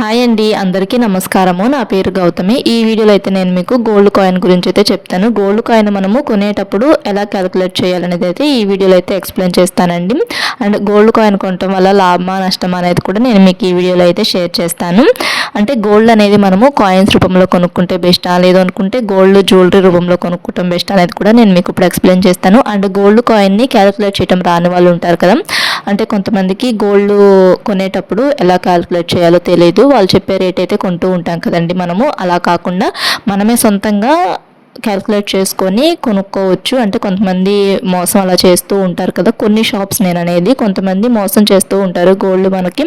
Hi అండి అందరికీ నమస్కారము. నా పేరు గౌతమి. ఈ వీడియోలో అయితే నేను మీకు గోల్డ్ కాయిన్ గురించి అయితే చెప్తాను. గోల్డ్ కాయిన్ మనము కొనేటప్పుడు ఎలా క్యాలిక్యులేట్ చేయాలనేది అయితే ఈ వీడియోలో అయితే ఎక్స్ప్లెయిన్ చేస్తానండి. అండ్ గోల్డ్ కాయిన్ కొనటం వల్ల లాభమా నష్టమా అనేది కూడా నేను మీకు ఈ వీడియోలో అయితే షేర్ చేస్తాను. అంటే గోల్డ్ అనేది మనము కాయిన్స్ రూపంలో కొనుక్కుంటే బెస్టా లేదు అనుకుంటే గోల్డ్ జ్యువెలరీ రూపంలో కొనుక్కోవటం బెస్ట్ అనేది కూడా నేను మీకు ఇప్పుడు ఎక్స్ప్లెయిన్ చేస్తాను. అండ్ గోల్డ్ కాయిన్ని క్యాలిక్యులేట్ చేయడం రాని వాళ్ళు ఉంటారు కదా. అంటే కొంతమందికి గోల్డ్ కొనేటప్పుడు ఎలా క్యాలిక్యులేట్ చేయాలో తెలియదు వాళ్ళు చెప్పే రేట్ అయితే కొంటూ ఉంటాం కదండి మనము. అలా కాకుండా మనమే సొంతంగా క్యాలిక్యులేట్ చేసుకొని కొనుక్కోవచ్చు. అంటే కొంతమంది మోసం అలా చేస్తూ ఉంటారు కదా. కొన్ని షాప్స్ నేను అనేది కొంతమంది మోసం చేస్తూ ఉంటారు. గోల్డ్ మనకి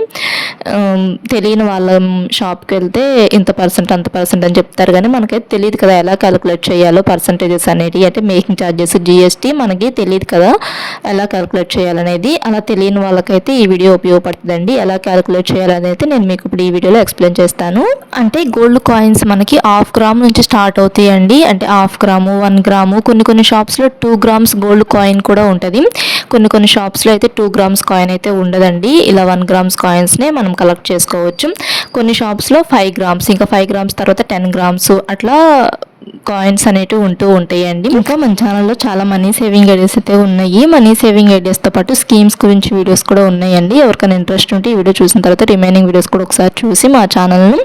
తెలియని వాళ్ళ షాప్కి వెళ్తే ఇంత పర్సెంట్ అంత పర్సెంట్ అని చెప్తారు. కానీ మనకైతే తెలియదు కదా ఎలా క్యాలిక్యులేట్ చేయాలో పర్సంటేజెస్ అనేవి అంటే మేకింగ్ ఛార్జెస్ జిఎస్టీ మనకి తెలియదు కదా ఎలా క్యాలిక్యులేట్ చేయాలనేది. అలా తెలియని వాళ్ళకైతే ఈ వీడియో ఉపయోగపడుతుందండి. ఎలా క్యాలిక్యులేట్ చేయాలనేది నేను మీకు ఇప్పుడు ఈ వీడియోలో ఎక్స్ప్లెయిన్ చేస్తాను. అంటే గోల్డ్ కాయిన్స్ మనకి హాఫ్ గ్రామ్ నుంచి స్టార్ట్ అవుతాయండి. అంటే హాఫ్ గ్రాము వన్ గ్రాము కొన్ని కొన్ని షాప్స్లో టూ గ్రామ్స్ గోల్డ్ కాయిన్ కూడా ఉంటుంది. కొన్ని కొన్ని షాప్స్లో అయితే టూ గ్రామ్స్ కాయిన్ అయితే ఉండదండి. ఇలా వన్ గ్రామ్స్ కాయిన్స్నే మనం కలెక్ట్ చేసుకోవచ్చు. కొన్ని షాప్స్లో ఫైవ్ గ్రామ్స్ ఇంకా ఫైవ్ గ్రామ్స్ తర్వాత టెన్ గ్రామ్స్ అట్లా కాయిన్స్ అనేటివి ఉంటూ ఉంటాయండి. ఇంకా మన ఛానల్లో చాలా మనీ సేవింగ్ ఐడియాస్ అయితే ఉన్నాయి. మనీ సేవింగ్ ఐడియాస్తో పాటు స్కీమ్స్ గురించి వీడియోస్ కూడా ఉన్నాయండి. ఎవరికైనా ఇంట్రెస్ట్ ఉంటే ఈ వీడియో చూసిన తర్వాత రిమైనింగ్ వీడియోస్ కూడా ఒకసారి చూసి మా ఛానల్ని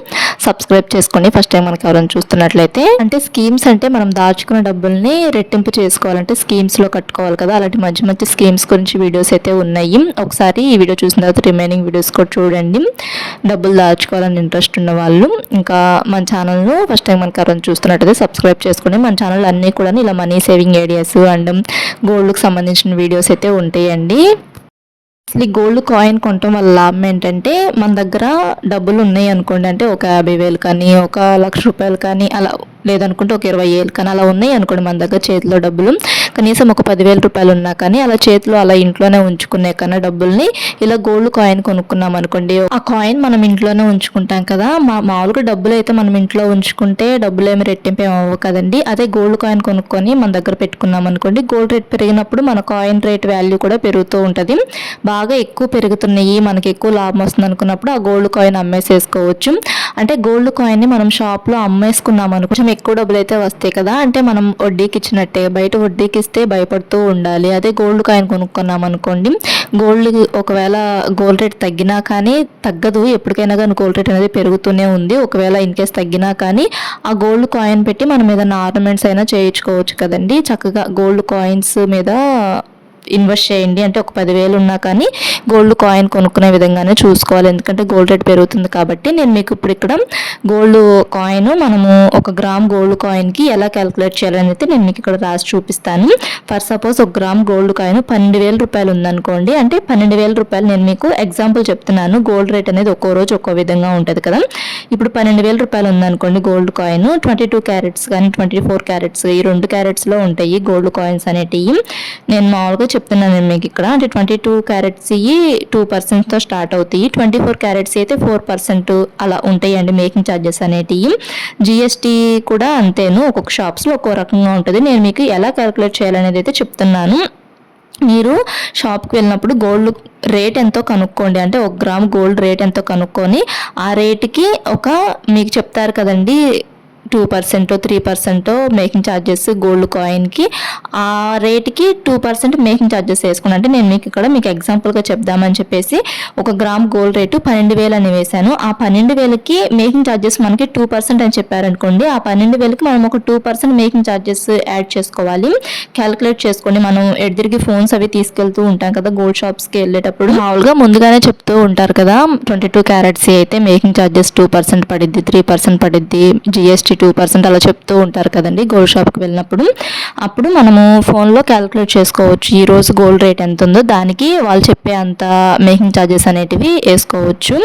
సబ్స్క్రైబ్ చేసుకోండి. ఫస్ట్ టైం మనకి ఎవరైనా చూస్తున్నట్లయితే. అంటే స్కీమ్స్ అంటే మనం దాచుకున్న డబ్బుల్ని రెట్టింపు చేసుకోవాలంటే స్కీమ్స్లో కట్టుకోవాలి కదా. అలాంటి మంచి మంచి స్కీమ్స్ గురించి వీడియోస్ అయితే ఉన్నాయి. ఒకసారి ఈ వీడియో చూసిన తర్వాత రిమైనింగ్ వీడియోస్ కూడా చూడండి. డబ్బులు దాచుకోవాలని ఇంట్రెస్ట్ ఉన్న వాళ్ళు ఇంకా మన ఛానల్ను ఫస్ట్ టైం మనకి ఎవరైనా చూస్తున్నట్లయితే సబ్స్క్రైబ్ చేసుకోండి మన ఛానల్ అన్నీ కూడా ఇలా మనీ సేవింగ్ ఐడియాస్ అండ్ గోల్డ్కి సంబంధించిన వీడియోస్ అయితే ఉంటాయండి. అసలు ఈ గోల్డ్ కాయిన్ కొనటం వల్ల లాభం ఏంటంటే మన దగ్గర డబ్బులు ఉన్నాయి అనుకోండి. అంటే ఒక యాభై వేలు కానీ ఒక లక్ష రూపాయలు కానీ అలా లేదనుకుంటే ఒక ఇరవై ఏళ్ళు కానీ అలా ఉన్నాయి అనుకోండి మన దగ్గర చేతిలో డబ్బులు. కనీసం ఒక పదివేల రూపాయలు ఉన్నా కానీ అలా చేతిలో అలా ఇంట్లోనే ఉంచుకునే కన్నా డబ్బుల్ని ఇలా గోల్డ్ కాయిన్ కొనుక్కున్నాం అనుకోండి. ఆ కాయిన్ మనం ఇంట్లోనే ఉంచుకుంటాం కదా. మా మామూలుగా డబ్బులు అయితే మనం ఇంట్లో ఉంచుకుంటే డబ్బులు ఏమి రెట్టింపు అవ్వవు కదండి. అదే గోల్డ్ కాయిన్ కొనుక్కొని మన దగ్గర పెట్టుకున్నాం అనుకోండి. గోల్డ్ రేట్ పెరిగినప్పుడు మన కాయిన్ రేట్ వాల్యూ కూడా పెరుగుతూ ఉంటుంది. బాగా బాగా ఎక్కువ పెరుగుతున్నాయి మనకి ఎక్కువ లాభం వస్తుంది అనుకున్నప్పుడు ఆ గోల్డ్ కాయిన్ అమ్మేసేసుకోవచ్చు. అంటే గోల్డ్ కాయిన్ని మనం షాప్లో అమ్మేసుకున్నాం అనుకో కొంచెం ఎక్కువ డబ్బులు అయితే వస్తాయి కదా. అంటే మనం వడ్డీకి ఇచ్చినట్టే బయట వడ్డీకి ఇస్తే భయపడుతూ ఉండాలి. అదే గోల్డ్ కాయిన్ కొనుక్కున్నాం అనుకోండి గోల్డ్ ఒకవేళ గోల్డ్ రేట్ తగ్గినా కానీ తగ్గదు. ఎప్పటికైనా కానీ గోల్డ్ రేట్ అనేది పెరుగుతూనే ఉంది. ఒకవేళ ఇన్ కేస్ తగ్గినా కానీ ఆ గోల్డ్ కాయిన్ పెట్టి మనం ఏదైనా ఆర్నమెంట్స్ అయినా చేయించుకోవచ్చు కదండి. చక్కగా గోల్డ్ కాయిన్స్ మీద ఇన్వెస్ట్ చేయండి అంటే ఒక పదివేలు ఉన్నా కానీ గోల్డ్ కాయిన్ కొనుక్కునే విధంగానే చూసుకోవాలి. ఎందుకంటే గోల్డ్ రేట్ పెరుగుతుంది కాబట్టి నేను మీకు ఇప్పుడు ఇక్కడ గోల్డ్ కాయిన్ మనము ఒక గ్రామ్ గోల్డ్ కాయిన్కి ఎలా క్యాలిక్యులేట్ చేయాలని అయితే నేను మీకు ఇక్కడ రాసి చూపిస్తాను. ఫర్ సపోజ్ ఒక గ్రామ్ గోల్డ్ కాయిన్ పన్నెండు వేల రూపాయలు ఉందనుకోండి. అంటే పన్నెండు వేల రూపాయలు నేను మీకు ఎగ్జాంపుల్ చెప్తున్నాను. గోల్డ్ రేట్ అనేది ఒక్కో రోజు ఒక్కో విధంగా ఉంటుంది కదా. ఇప్పుడు పన్నెండు వేల రూపాయలు ఉందనుకోండి gold coin twenty two carats కానీ ట్వంటీ ఫోర్ క్యారెట్స్ ఈ రెండు క్యారెట్స్లో ఉంటాయి గోల్డ్ కాయిన్స్ అనేటివి. నేను మామూలుగా చెప్తున్నాను నేను మీకు ఇక్కడ. అంటే ట్వంటీ టూ క్యారెట్స్ ఇవి టూ పర్సెంట్తో స్టార్ట్ అవుతాయి. ట్వంటీ ఫోర్ క్యారెట్స్ అయితే ఫోర్ పర్సెంట్ అలా ఉంటాయండి మేకింగ్ ఛార్జెస్ అనేటివి. జిఎస్టీ కూడా అంతేను. ఒక్కొక్క షాప్స్లో ఒక్కో రకంగా ఉంటుంది. నేను మీకు ఎలా క్యాలిక్యులేట్ చేయాలనేది అయితే చెప్తున్నాను. మీరు షాప్కి వెళ్ళినప్పుడు గోల్డ్ రేట్ ఎంతో కనుక్కోండి. అంటే ఒక గ్రామ్ గోల్డ్ రేట్ ఎంతో కనుక్కొని ఆ రేటుకి ఒక మీకు చెప్తారు కదండి two percent three percent making charges gold కాయిన్కి. ఆ రేట్కి టూ పర్సెంట్ మేకింగ్ ఛార్జెస్ వేసుకుని అంటే నేను మీకు ఇక్కడ మీకు ఎగ్జాంపుల్గా చెప్దామని చెప్పేసి ఒక గ్రామ్ గోల్డ్ రేటు పన్నెండు వేలు అని వేశాను. ఆ పన్నెండు వేలకి మేకింగ్ ఛార్జెస్ మనకి టూ పర్సెంట్ అని చెప్పారనుకోండి. ఆ పన్నెండు వేలకి మనం ఒక two percent making charges add చేసుకోవాలి. క్యాలిక్యులేట్ చేసుకోండి మనం ఎడిదిరిగి ఫోన్స్ అవి తీసుకెళ్తూ ఉంటాం కదా గోల్డ్ షాప్స్కి వెళ్ళేటప్పుడు. మామూలుగా ముందుగానే చెప్తూ ఉంటారు కదా ట్వంటీ టూ క్యారెట్స్ అయితే మేకింగ్ ఛార్జెస్ టూ పర్సెంట్ పడిద్ది త్రీ పర్సెంట్ పడిద్ది జిఎస్టీ టూ పర్సెంట్ అలా చెప్తూ ఉంటారు కదండి గోల్డ్ షాప్కి వెళ్ళినప్పుడు. అప్పుడు మనము ఫోన్లో క్యాలిక్యులేట్ చేసుకోవచ్చు ఈరోజు గోల్డ్ రేట్ ఎంత ఉందో దానికి వాళ్ళు చెప్పే అంత మేకింగ్ ఛార్జెస్ అనేటివి వేసుకోవచ్చు.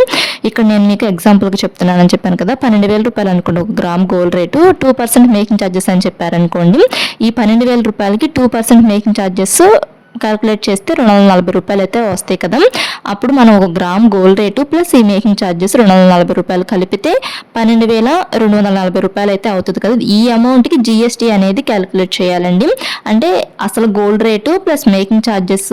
ఇక్కడ నేను మీకు ఎగ్జాంపుల్కి చెప్తున్నానని చెప్పాను కదా. పన్నెండు వేల రూపాయలు అనుకోండి. ఒక gram gold rate two percent making charges అని చెప్పారనుకోండి. ఈ పన్నెండు వేల రూపాయలకి two percent making charges calculate చేస్తే రెండు వందల నలభై రూపాయలు అయితే వస్తాయి కదా. అప్పుడు మనం ఒక గ్రామ్ గోల్డ్ రేటు ప్లస్ ఈ మేకింగ్ ఛార్జెస్ రెండు వందల నలభై రూపాయలు కలిపితే పన్నెండు వేల రెండు వందల నలభై రూపాయలు అయితే అవుతుంది కదా. ఈ అమౌంట్కి జిఎస్టీ అనేది క్యాలిక్యులేట్ చేయాలండి. అంటే అసలు gold rate plus making charges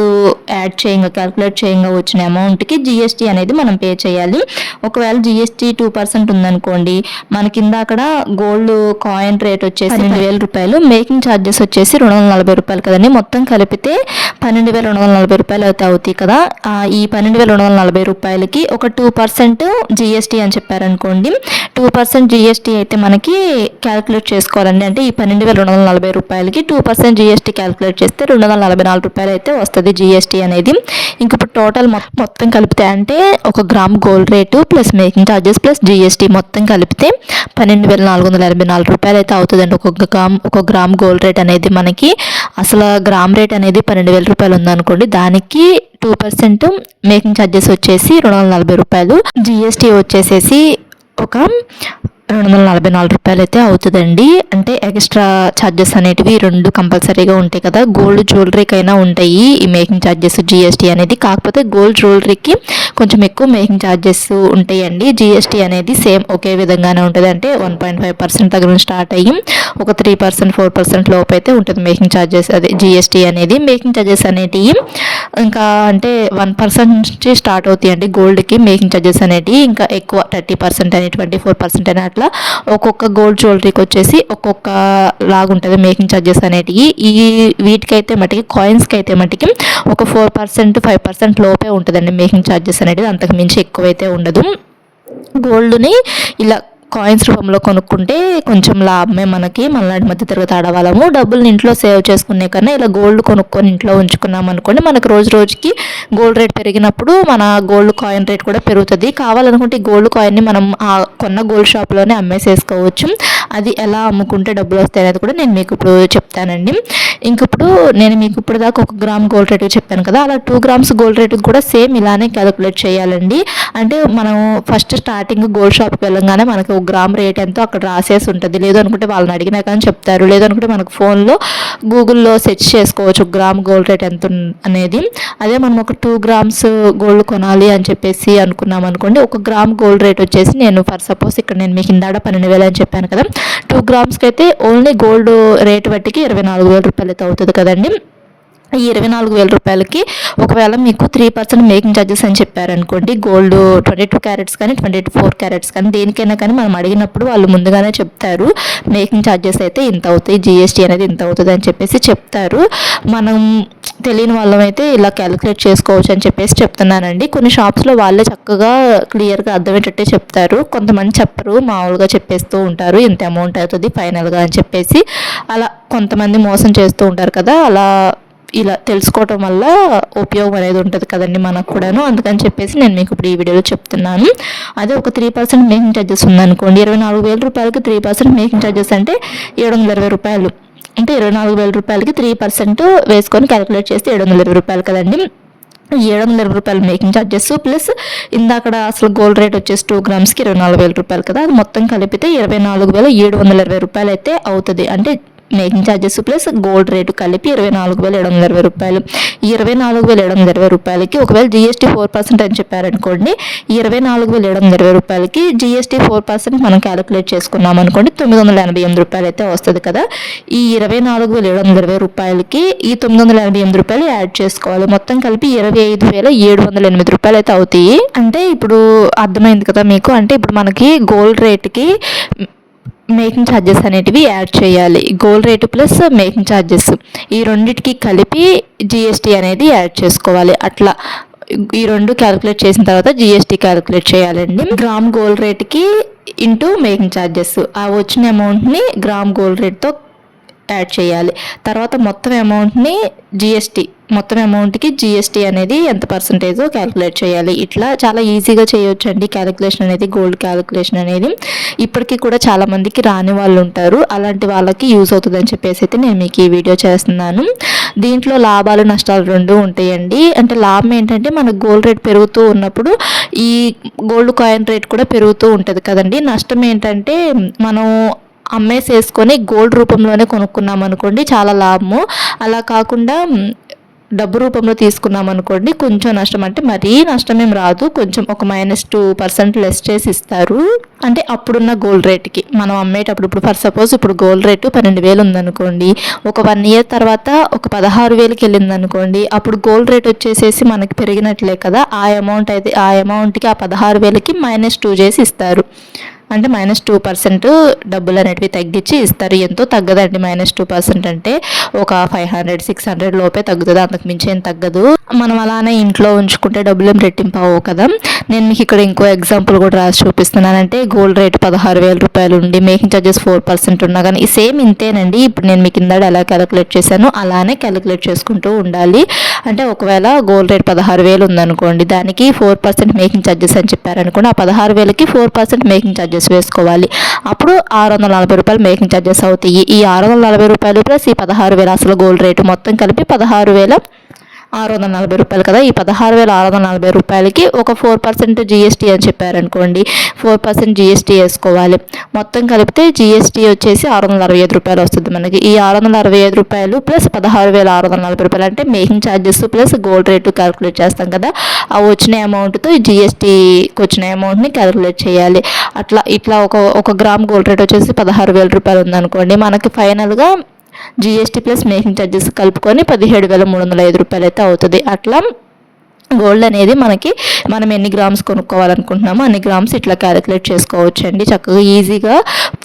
add చేయంగా క్యాలిక్యులేట్ చేయంగా వచ్చిన అమౌంట్కి జిఎస్టీ అనేది మనం పే చేయాలి. ఒకవేళ జిఎస్టీ టూ పర్సెంట్ ఉందనుకోండి మన కింద అక్కడ గోల్డ్ కాయిన్ రేట్ వచ్చేసి పన్నెండు వేల రూపాయలు మేకింగ్ ఛార్జెస్ వచ్చేసి రెండు వందల నలభై రూపాయలు కదండి. మొత్తం కలిపితే పన్నెండు వేల రెండు వందల నలభై రూపాయలు అయితే అవుతాయి కదా. ఈ పన్నెండు వేల రెండు వందల నలభై రూపాయలకి ఒక టూ పర్సెంట్ జిఎస్టీ అని చెప్పారనుకోండి. టూ పర్సెంట్ జిఎస్టీ అయితే మనకి క్యాలిక్యులేట్ చేసుకోవాలండి. అంటే ఈ పన్నెండు వేల రెండు వందల నలభై రూపాయలకి టూ పర్సెంట్ జిఎస్టీ క్యాలిక్యులేట్ చేస్తే రెండు వందల నలభై నాలుగు రూపాయలు అయితే వస్తుంది జిఎస్టీ అనేది. ఇంక ఇప్పుడు టోటల్ మొత్తం కలిపితే అంటే ఒక gram gold rate plus making charges plus GST మొత్తం కలిపితే పన్నెండు వేల నాలుగు వందల ఎనభై నాలుగు రూపాయలు అయితే అవుతుందండి. ఒక గ్రామ్ ఒక గ్రామ్ గోల్డ్ రేట్ అనేది మనకి అసలు గ్రామ్ రేట్ అనేది పన్నెండు వేల రూపాయలు ఉందనుకోండి. దానికి టూ పర్సెంట్ మేకింగ్ ఛార్జెస్ వచ్చేసి రెండు వందల నలభై రూపాయలు. జిఎస్టీ వచ్చేసేసి ఒక రెండు వందల నలభై నాలుగు రూపాయలు అయితే అవుతుందండి. అంటే ఎక్స్ట్రా ఛార్జెస్ అనేటివి రెండు కంపల్సరీగా ఉంటాయి కదా. గోల్డ్ జ్యువెలరీకైనా ఉంటాయి ఈ మేకింగ్ ఛార్జెస్ జిఎస్టీ అనేది. కాకపోతే గోల్డ్ జ్యువెలరీకి కొంచెం ఎక్కువ మేకింగ్ ఛార్జెస్ ఉంటాయండి. జిఎస్టీ అనేది సేమ్ ఒకే విధంగానే ఉంటుంది. అంటే వన్ పాయింట్ ఫైవ్ పర్సెంట్ దగ్గర నుంచి స్టార్ట్ అయ్యి ఒక త్రీ పర్సెంట్ ఫోర్ పర్సెంట్ లోపు అయితే ఉంటుంది మేకింగ్ ఛార్జెస్ అదే జిఎస్టీ అనేది. మేకింగ్ ఛార్జెస్ అనేటివి ఇంకా అంటే వన్ పర్సెంట్ నుంచి స్టార్ట్ అవుతాయి అండి గోల్డ్కి మేకింగ్ ఛార్జెస్ అనేటివి ఇంకా ఎక్కువ థర్టీ పర్సెంట్ అని ట్వంటీ ఫోర్ పర్సెంట్ అని అట్లా ఒక్కొక్క గోల్డ్ జ్యువెలరీకి వచ్చేసి ఒక్కొక్క లాగుంటుంది మేకింగ్ ఛార్జెస్ అనేటివి. ఈ వీటికైతే మటుకి కాయిన్స్కి అయితే మటుకి ఒక ఫోర్ పర్సెంట్ ఫైవ్ పర్సెంట్ లోపే ఉంటుందండి మేకింగ్ ఛార్జెస్ అనేది అంతకు మించి ఎక్కువైతే ఉండదు. గోల్డ్ని ఇలా కాయిన్స్ రూపంలో కొనుక్కుంటే కొంచెం లాభమే మనకి. మనలాంటి మధ్య తరగతి ఆడవాళ్ళము. డబ్బులు ఇంట్లో సేవ్ చేసుకునే కన్నా ఇలా గోల్డ్ కొనుక్కొని ఇంట్లో ఉంచుకున్నాం అనుకోండి మనకు రోజు రోజుకి గోల్డ్ రేట్ పెరిగినప్పుడు మన గోల్డ్ కాయిన్ రేట్ కూడా పెరుగుతుంది. కావాలనుకుంటే ఈ గోల్డ్ కాయిన్ని మనం ఆ కొన్న గోల్డ్ షాప్లోనే అమ్మేసేసుకోవచ్చు. అది ఎలా అమ్ముకుంటే డబ్బులు వస్తాయి అనేది కూడా నేను మీకు ఇప్పుడు చెప్తానండి. ఇంక ఇప్పుడు నేను మీకు ఇప్పుడు దాకా ఒక గ్రామ్ గోల్డ్ రేట్ చెప్పాను కదా అలా టూ గ్రామ్స్ గోల్డ్ రేట్ కూడా సేమ్ ఇలానే క్యాలిక్యులేట్ చేయాలండి. అంటే మనం ఫస్ట్ స్టార్టింగ్ గోల్డ్ షాప్కి వెళ్ళగానే మనకు ఒక గ్రామ్ రేట్ ఎంతో అక్కడ రాసేసి ఉంటుంది. లేదు అనుకుంటే వాళ్ళని అడిగినా కానీ చెప్తారు. లేదు అనుకుంటే మనకు ఫోన్లో గూగుల్లో సెర్చ్ చేసుకోవచ్చు గ్రామ్ గోల్డ్ రేట్ ఎంత అనేది. అదే మనం ఒక టూ గ్రామ్స్ గోల్డ్ కొనాలి అని చెప్పేసి అనుకున్నాం అనుకోండి ఒక గ్రామ్ గోల్డ్ రేట్ వచ్చేసి నేను ఫర్ సపోజ్ ఇక్కడ నేను మీకు ఇందాడ పన్నెండు వేలు అని చెప్పాను కదా టూ గ్రామ్స్కి అయితే ఓన్లీ గోల్డ్ రేట్ బట్టికి ఇరవై నాలుగు వేల రూపాయలు అయితే అవుతుంది కదండి. ఈ ఇరవై నాలుగు వేల రూపాయలకి ఒకవేళ మీకు త్రీ పర్సెంట్ మేకింగ్ ఛార్జెస్ అని చెప్పారనుకోండి గోల్డ్ ట్వంటీ టూ క్యారెట్స్ కానీ ట్వంటీ ఫోర్ క్యారెట్స్ కానీ దేనికైనా కానీ మనం అడిగినప్పుడు వాళ్ళు ముందుగానే చెప్తారు మేకింగ్ ఛార్జెస్ అయితే ఇంత అవుతాయి జిఎస్టీ అనేది ఇంత అవుతుంది అని చెప్పేసి చెప్తారు. మనం తెలియని వాళ్ళం అయితే ఇలా క్యాలిక్యులేట్ చేసుకోవచ్చు అని చెప్పేసి చెప్తున్నానండి. కొన్ని షాప్స్లో వాళ్ళే చక్కగా క్లియర్గా అర్థమయ్యేటట్టే చెప్తారు. కొంతమంది చెప్పరు మామూలుగా చెప్పేస్తూ ఉంటారు ఇంత అమౌంట్ అవుతుంది ఫైనల్గా అని చెప్పేసి. అలా కొంతమంది మోసం చేస్తూ ఉంటారు కదా అలా ఇలా తెలుసుకోవటం వల్ల ఉపయోగం అనేది ఉంటుంది కదండి మనకు కూడాను. అందుకని చెప్పేసి నేను మీకు ఇప్పుడు ఈ వీడియోలో చెప్తున్నాను. అదే ఒక త్రీ పర్సెంట్ మేకింగ్ ఛార్జెస్ ఉందనుకోండి. ఇరవై నాలుగు వేల రూపాయలకి త్రీ పర్సెంట్ మేకింగ్ ఛార్జెస్ అంటే ఏడు వందల ఇరవై రూపాయలు. అంటే ఇరవై నాలుగు వేల రూపాయలకి త్రీ పర్సెంట్ వేసుకొని క్యాలిక్యులేట్ చేస్తే ఏడు వందల ఇరవై రూపాయలు కదండి. ఏడు వందల ఇరవై రూపాయలు మేకింగ్ ఛార్జెస్ ప్లస్ ఇందాకడ అసలు గోల్డ్ రేట్ వచ్చేసి టూ గ్రామ్స్కి ఇరవై నాలుగు వేల రూపాయలు కదా. అది మొత్తం కలిపితే ఇరవై నాలుగు వేల ఏడు వందల ఇరవై రూపాయలు అయితే అవుతుంది. అంటే making charges plus gold rate కలిపి ఇరవై నాలుగు వేల ఏడు వందల ఇరవై రూపాయలు. ఇరవై నాలుగు వేల ఏడు వందల ఇరవై రూపాయలకి ఒకవేళ జిఎస్టీ ఫోర్ పర్సెంట్ అని చెప్పారనుకోండి ఇరవై నాలుగు వేల ఏడు వందల ఇరవై రూపాయలకి జిఎస్టీ ఫోర్ పర్సెంట్ మనం క్యాలిక్యులేట్ చేసుకున్నాం అనుకోండి తొమ్మిది వందల ఎనభై ఎనిమిది రూపాయలు అయితే వస్తుంది కదా. ఈ ఇరవై నాలుగు వేల ఏడు వందల ఇరవై రూపాయలకి ఈ తొమ్మిది వందల ఎనభై ఎనిమిది రూపాయలు యాడ్ చేసుకోవాలి. మొత్తం కలిపి ఇరవై ఐదు వేల ఏడు వందల ఎనిమిది రూపాయలు అయితే అవుతాయి. అంటే ఇప్పుడు అర్థమైంది కదా మీకు? అంటే ఇప్పుడు మనకి గోల్డ్ రేట్కి మేకింగ్ ఛార్జెస్ అనేటివి యాడ్ చేయాలి. Gold rate plus making charges ఈ రెండింటికి కలిపి జిఎస్టీ అనేది యాడ్ చేసుకోవాలి. అట్లా ఈ రెండు క్యాలిక్యులేట్ చేసిన తర్వాత జిఎస్టీ క్యాలిక్యులేట్ చేయాలండి. గ్రామ్ గోల్డ్ రేట్కి ఇంటూ మేకింగ్ ఛార్జెస్ ఆ వచ్చిన అమౌంట్ని గ్రామ్ గోల్డ్ రేట్తో యాడ్ చేయాలి. తర్వాత మొత్తం అమౌంట్ని జిఎస్టీ మొత్తం అమౌంట్కి జిఎస్టీ అనేది ఎంత పర్సంటేజ్ క్యాలిక్యులేట్ చేయాలి? ఇట్లా చాలా ఈజీగా చేయొచ్చు అండి క్యాలిక్యులేషన్ అనేది గోల్డ్ క్యాలిక్యులేషన్ అనేది. ఇప్పటికీ కూడా చాలామందికి రాని వాళ్ళు ఉంటారు. అలాంటి వాళ్ళకి యూజ్ అవుతుందని చెప్పేసి అయితే నేను మీకు ఈ వీడియో చేస్తున్నాను. దీంట్లో లాభాలు నష్టాలు రెండు ఉంటాయండి. అంటే లాభం ఏంటంటే మన గోల్డ్ రేట్ పెరుగుతూ ఉన్నప్పుడు ఈ గోల్డ్ కాయిన్ రేట్ కూడా పెరుగుతూ ఉంటుంది కదండి. నష్టం ఏంటంటే మనం అమ్మేసేసుకొని గోల్డ్ రూపంలోనే కొనుక్కున్నాం అనుకోండి చాలా లాభము. అలా కాకుండా డబ్బు రూపంలో తీసుకున్నాం అనుకోండి కొంచెం నష్టం అంటే మరీ నష్టం ఏం రాదు కొంచెం ఒక మైనస్ టూ పర్సెంట్ లెస్ చేసి ఇస్తారు. అంటే అప్పుడున్న గోల్డ్ రేట్కి మనం అమ్మేటప్పుడు ఇప్పుడు ఫర్ సపోజ్ ఇప్పుడు గోల్డ్ రేటు పన్నెండు వేలు ఉందనుకోండి ఒక వన్ ఇయర్ తర్వాత ఒక పదహారు వేలకి వెళ్ళింది అనుకోండి అప్పుడు గోల్డ్ రేట్ వచ్చేసేసి మనకి పెరిగినట్లే కదా ఆ అమౌంట్ అయితే ఆ అమౌంట్కి ఆ పదహారు వేలకి మైనస్ టూ చేసి ఇస్తారు. అంటే మైనస్ టూ పర్సెంట్ డబ్బులు అనేటివి తగ్గించి ఇస్తారు. ఎంతో తగ్గదండి మైనస్ టూ పర్సెంట్ అంటే ఒక ఫైవ్ హండ్రెడ్ సిక్స్ హండ్రెడ్ లోపే తగ్గుతుంది. అంతకు మించి ఏం తగ్గదు. మనం అలానే ఇంట్లో ఉంచుకుంటే డబ్బులు ఏం రెట్టింపు అవ్వవు కదా. నేను మీకు ఇక్కడ ఇంకో ఎగ్జాంపుల్ కూడా రాసి చూపిస్తున్నానంటే గోల్డ్ రేట్ పదహారు వేల రూపాయలు ఉండి మేకింగ్ ఛార్జెస్ ఫోర్ పర్సెంట్ ఉన్నా కానీ సేమ్ ఇంతేనండి. ఇప్పుడు నేను మీకు కింద ఎలా క్యాలిక్యులేట్ చేశాను. అలానే క్యాలిక్యులేట్ చేసుకుంటూ ఉండాలి. అంటే ఒకవేళ గోల్డ్ రేట్ పదహారు వేలు ఉందనుకోండి దానికి ఫోర్ పర్సెంట్ మేకింగ్ ఛార్జెస్ అని చెప్పారనుకోండి ఆ పదహారు వేలకి ఫోర్ పర్సెంట్ మేకింగ్ ఛార్జెస్ వేసుకోవాలి. అప్పుడు ఆరు వందల నలభై రూపాయలు మేకింగ్ ఛార్జెస్ అవుతాయి. ఈ ఆరు వందల నలభై రూపాయలు ప్లస్ ఈ పదహారు వేల అసలు గోల్డ్ రేటు మొత్తం కలిపి పదహారు వేల ఆరు వందల నలభై రూపాయలు కదా? ఈ పదహారు వేల ఆరు వందల నలభై రూపాయలకి ఒక ఫోర్ పర్సెంట్ జిఎస్టీ అని చెప్పారనుకోండి ఫోర్ పర్సెంట్ జిఎస్టీ వేసుకోవాలి. మొత్తం కలిపితే జిఎస్టీ వచ్చేసి ఆరు వందల అరవై ఐదు రూపాయలు వస్తుంది మనకి. ఈ ఆరు వందల అరవై ఐదు రూపాయలు ప్లస్ పదహారు వేల ఆరు వందల నలభై రూపాయలు అంటే making charges plus gold rate calculate చేస్తాం కదా? ఆ వచ్చిన అమౌంట్తో ఈ జిఎస్టీకి వచ్చిన అమౌంట్ని క్యాలిక్యులేట్ చేయాలి. అట్లా ఇట్లా ఒక ఒక గ్రామ్ గోల్డ్ రేట్ వచ్చేసి పదహారు వేల రూపాయలు ఉందనుకోండి మనకి ఫైనల్గా జిఎస్టీ ప్లస్ మేకింగ్ ఛార్జెస్ కలుపుకొని పదిహేడు వేల మూడు వందల ఐదు రూపాయలు అయితే అవుతుంది. అట్లా గోల్డ్ అనేది మనకి మనం ఎన్ని గ్రామ్స్ కొనుక్కోవాలనుకుంటున్నామో అన్ని గ్రామ్స్ ఇట్లా క్యాలిక్యులేట్ చేసుకోవచ్చు అండి చక్కగా ఈజీగా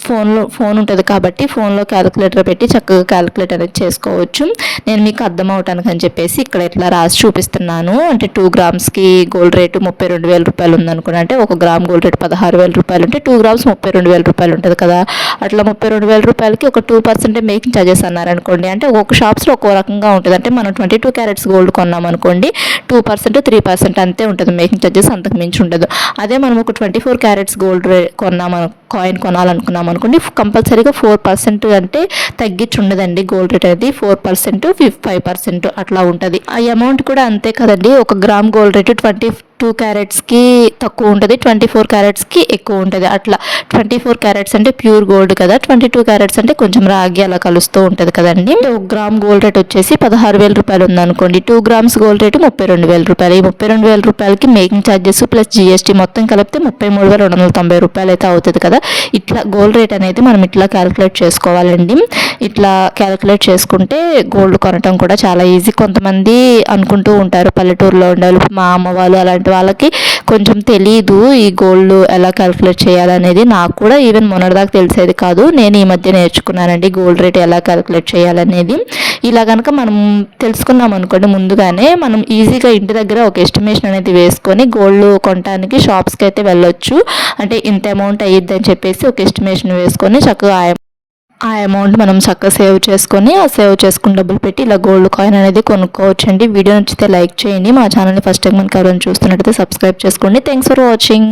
ఫోన్లో ఫోన్ ఉంటుంది కాబట్టి ఫోన్లో క్యాలిక్యులేటర్ పెట్టి చక్కగా క్యాలిక్యులేట్ అనేది చేసుకోవచ్చు. నేను మీకు అర్థమవటానికి అని చెప్పేసి ఇక్కడ ఇట్లా రాసి చూపిస్తున్నాను. అంటే టూ గ్రామ్స్కి గోల్డ్ రేటు ముప్పై రెండు వేల రూపాయలు ఉందనుకున్నా అంటే ఒక గ్రామ్ గోల్డ్ రేటు పదహారు వేల రూపాయలు ఉంటే టూ గ్రామ్స్ ముప్పై రెండు వేల రూపాయలు ఉంటుంది కదా. అట్లా ముప్పై రెండు వేల రూపాయలకి ఒక టూ పర్సెంటే మేకింగ్ ఛార్జెస్ అన్నారనుకోండి. అంటే ఒక్కొక్క షాప్స్లో ఒక్కో రకంగా ఉంటుంది. అంటే మనం ట్వంటీ టూ క్యారెట్స్ గోల్డ్ కొన్నాం అనుకోండి టూ పర్సెంట్ త్రీ పర్సెంట్ అంతే ఉంటుంది. మేకింగ్ ఛార్జెస్ అంతకు మించి ఉండదు. అదే మనం ఒక ట్వంటీ ఫోర్ క్యారెట్స్ గోల్డ్ కొన్నాం కాయిన్ కొనాలనుకున్నాం అనుకోండి కంపల్సరీగా ఫోర్ పర్సెంట్ అంటే తగ్గించి ఉండదండి గోల్డ్ రేట్ అనేది ఫోర్ పర్సెంట్ ఫైవ్ పర్సెంట్ అట్లా ఉంటుంది. ఆ అమౌంట్ కూడా అంతే కదండి. ఒక gram gold rate twenty two క్యారెట్స్కి తక్కువ ఉంటుంది. ట్వంటీ ఫోర్ క్యారెట్స్కి ఎక్కువ ఉంటుంది. అట్లా ట్వంటీ ఫోర్ క్యారెట్స్ అంటే ప్యూర్ గోల్డ్ కదా. ట్వంటీ టూ క్యారెట్స్ అంటే కొంచెం రాగి అలా కలుస్తూ ఉంటుంది కదండి. ఒక గ్రామ్ గోల్డ్ రేట్ వచ్చేసి పదహారు వేల రూపాయలు ఉందనుకోండి. టూ గ్రామ్స్ గోల్డ్ రేటు ముప్పై రెండు వేల రూపాయలు ఈ ముప్పై రెండు వేల రూపాయలకి మేకింగ్ ఛార్జెస్ ప్లస్ జిఎస్టీ మొత్తం కలిపితే ముప్పై మూడు వేల రెండు వందల తొంభై రూపాయలు అయితే అవుతుంది కదా. ఇట్లా గోల్డ్ రేట్ అనేది మనం ఇట్లా క్యాలిక్యులేట్ చేసుకోవాలండి. ఇట్లా క్యాలిక్యులేట్ చేసుకుంటే గోల్డ్ కొనటం కూడా చాలా ఈజీ కొంతమంది అనుకుంటూ ఉంటారు పల్లెటూరులో ఉండే మా అమ్మ వాళ్ళు అలాంటి అలాంటి వాళ్ళకి కొంచెం తెలీదు ఈ గోల్డ్ ఎలా క్యాలిక్యులేట్ చేయాలనేది. నాకు కూడా ఈవెన్ మొన్నటిదాకా తెలిసేది కాదు. నేను ఈ మధ్య నేర్చుకున్నానండి గోల్డ్ రేట్ ఎలా క్యాలిక్యులేట్ చేయాలనేది. ఇలా కనుక మనం తెలుసుకున్నాం అనుకోండి ముందుగానే మనం ఈజీగా ఇంటి దగ్గర ఒక ఎస్టిమేషన్ అనేది వేసుకొని గోల్డ్ కొనడానికి షాప్స్కి అయితే వెళ్ళొచ్చు. అంటే ఇంత అమౌంట్ అయ్యిద్దని చెప్పేసి ఒక ఎస్టిమేషన్ వేసుకొని చక్కగా ఆ అమౌంట్ మనం చక్కగా సేవ్ చేసుకొని ఆ సేవ్ చేసుకుని డబ్బులు పెట్టి ఇలా గోల్డ్ కాయిన్ అనేది కొనుక్కోవచ్చు అండి వీడియో నచ్చితే లైక్ చేయండి. మా ఛానల్ని ఫస్ట్ టైం మనకి ఎవరైనా చూస్తున్నట్టయితే సబ్స్క్రైబ్ చేసుకోండి. Thanks for watching